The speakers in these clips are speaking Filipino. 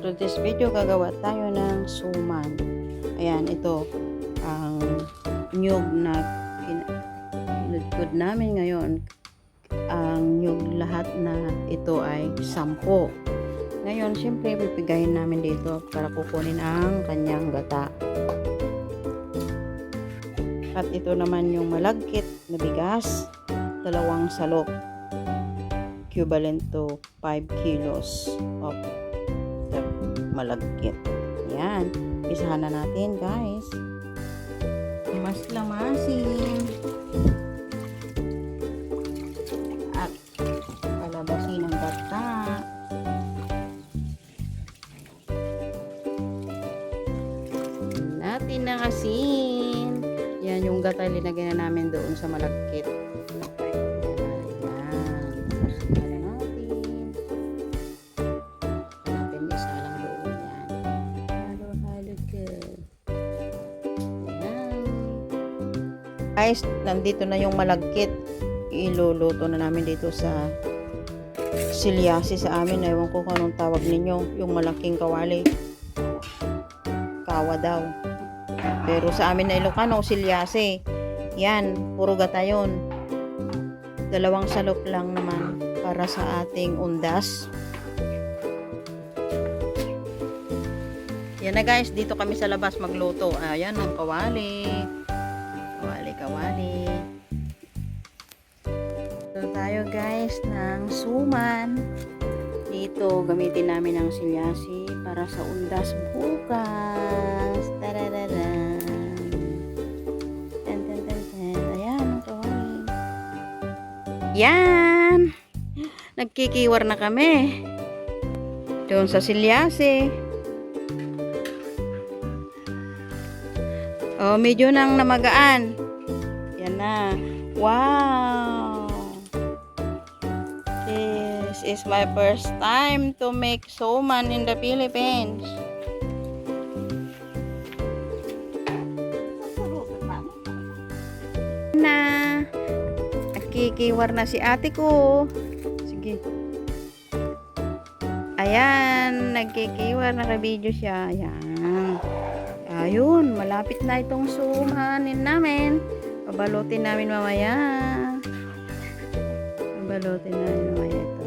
to this video, gagawa tayo ng suman. Ayan, ito. Ang nyug na kinudkod namin ngayon. Ang nyug lahat na ito ay sampo. Ngayon, siyempre, pipigayin namin dito para kukunin ang kanyang gata. At ito naman yung malagkit na bigas, dalawang salop equivalent to 5 kilos of malagkit. Yan. Isahan na natin, guys. Mas lamasin. At palabasin ang gata. Natin ng asin. Yan yung gata linagay na namin doon sa malagkit. Guys, nandito na yung malagkit. Iluluto na namin dito sa silyasi sa amin. Ewan ko kung anong tawag ninyo. Yung malaking kawali. Kawa daw. Pero sa amin na Ilocano, silyasi. Yan, puro gata yun. Dalawang salop lang naman para sa ating undas. Yan na guys, dito kami sa labas magluto. Ayan, ang kawali. Kawali, kawali. Ito tayo guys ng suman. Dito, gamitin namin ang silyasi para sa undas bukas. Tarararan. Tan, tan, tan, tan. Ayan, kawali. Yan! Nagkikiwar na kami. Doon sa silyasi. Oh, medyo nang namagaan. Yan na. Wow! This is my first time to make soman in the Philippines. Na. Nakikiwar na si ate ko. Sige. Ayan, nagkikiwar, naka-video siya. Ayan. Ayun, malapit na itong sumanin namin. Babalutin namin mamaya. Babalutin namin mamaya ito.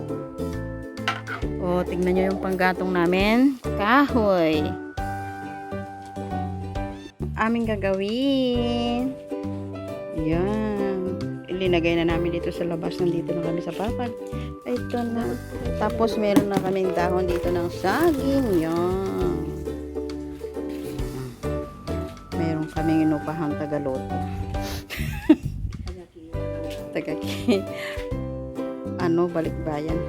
O, tignan nyo yung panggatong namin. Kahoy. Aming gagawin. Yan. Ilinagay na namin dito sa labas. Nandito na kami sa papag. Ito na. Tapos meron na kaming dahon dito ng saging. Yan. Meron kaming inupahang tagaloto. Tagaki. ano, balikbayan.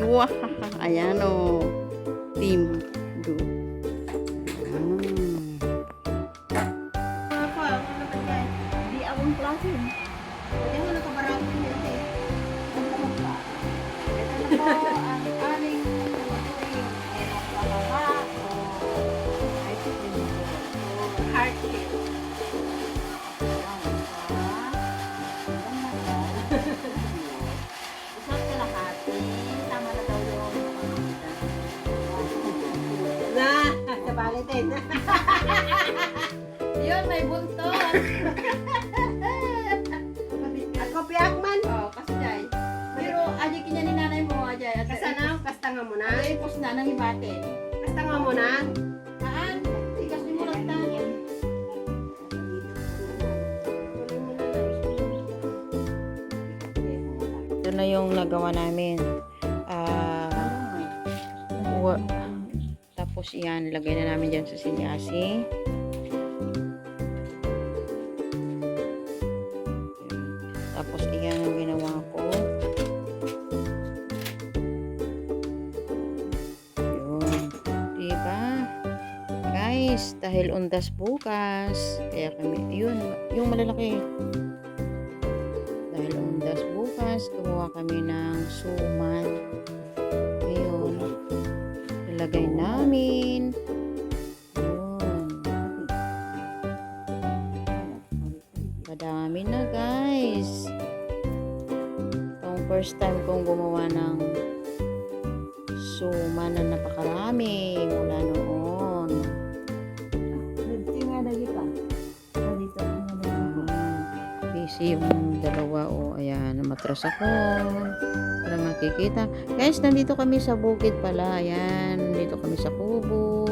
Yuwa. Ayan o. Team. Do. Mm. Di akong klase. Kaya mo nakabarang ko yun eh. Ito na po sa balitin. Yun, may buntot. Ako piyak man. Oh, kasjay. Pero aja kinya ni nanay mo aja. At Kasana, kasta nga mo na. Ay, pos na nang ibatin. Kasta nga mo na. Haan, ikas ni mo lang tayo. Ito na yung nagawa namin. Ah, wa- tapos yan, lagay na namin dyan sa sinyasi. Tapos iyan ang ginawa ko. Yun. Diba? Guys, dahil undas bukas, kaya kami, yun, yung malalaki. Dahil undas bukas, gumawa kami ng suman. First time kong gumawa ng suman na napakarami mula noon. Dito. Dito. Busy yung dalawa o ayan, matras ako. Para makikita. Guys, nandito kami sa bukid pala. Ayan, nandito kami sa kubo.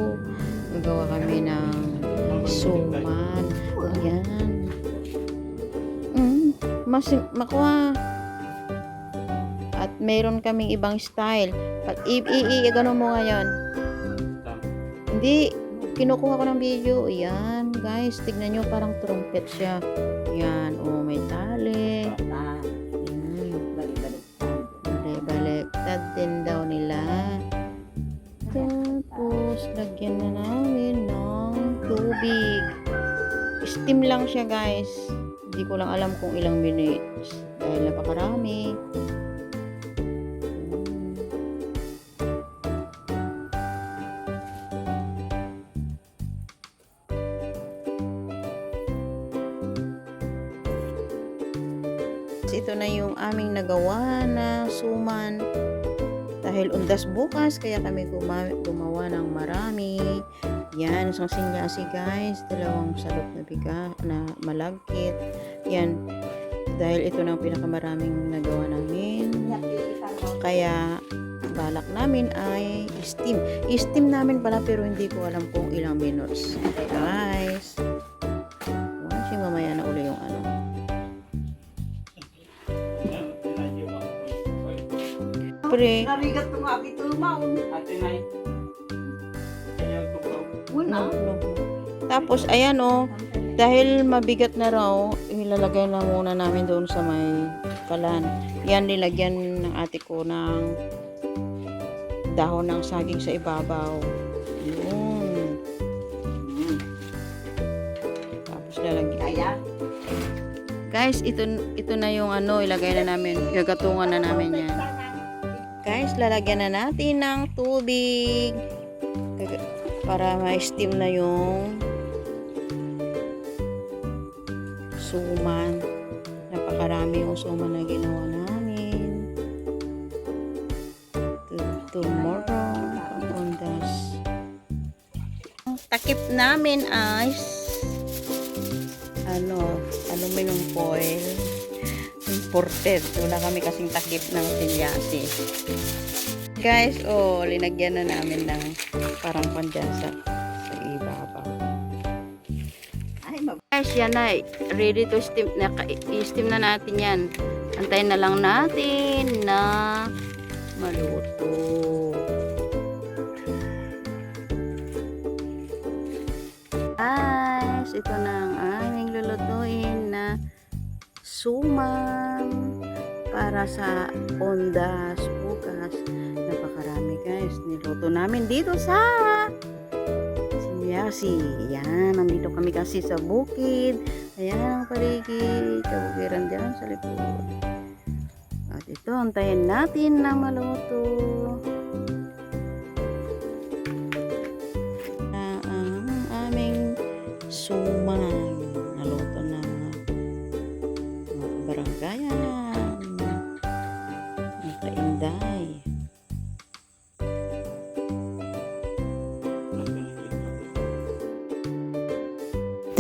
Gagawa kami ng suman. Ayan. Mm, mas makuha. At meron kaming ibang style. Pag i, i, i, gano mo ngayon. Hindi, kinukuha ko ng video. Ayan, guys, tignan nyo, parang trumpet siya. Ayan, oh, may tali. Balik-baliktad din daw nila. Tapos, lagyan na namin ng tubig. Steam lang siya, guys. Hindi ko lang alam kung ilang minutes. Dahil napakarami. Ayan. Ito na yung aming nagawa na suman. Dahil undas bukas, kaya kami guma- gumawa ng marami. Yan, isang sinyasi guys. Dalawang salot na biga, na malagkit. Yan. Dahil ito na ang pinakamaraming nagawa namin. Kaya, balak namin ay steam. I-steam namin pala pero hindi ko alam kung ilang minutes. Guys. Pre. Narigat ko nga ito, maun. Ate Nay. Wala. Tapos, ayan oh, dahil mabigat na raw, ilalagay na muna namin doon sa may kalan. Yan, nilagyan ng ate ko ng dahon ng saging sa ibabaw. Yun. Tapos lalagyan. Kaya? Guys, ito, ito na yung ano, ilagay na namin. Gagatungan na namin yan. Guys, lalagyan na natin ng tubig. Para ma-steam na yung suman. Napakarami yung suman na ginawa namin. To- Tomorrow, papundas. Ang takip namin ay ano, aluminum foil imported. Wala kami kasing takip ng silyasi. Guys, oh, linagyan na namin ng parang pandyansa sa ibabaw. Ay, mab... Guys, yan na. Ready to steam. Na, i-steam na natin yan. Antayin na lang natin na maluto. Guys, ito na ang na suman para sa ondas bukas. Napakarami guys. Niluto namin dito sa Sinyasi. Yan, nandito kami kasi sa bukid. Ayan ang paligid. Kabukiran dyan sa likod. At ito, antayin natin na maluto.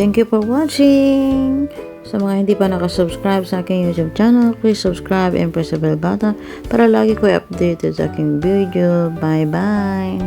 Thank you for watching! Sa mga hindi pa nakasubscribe sa aking YouTube channel, please subscribe and press the bell button para lagi ko i-update sa aking video. Bye-bye!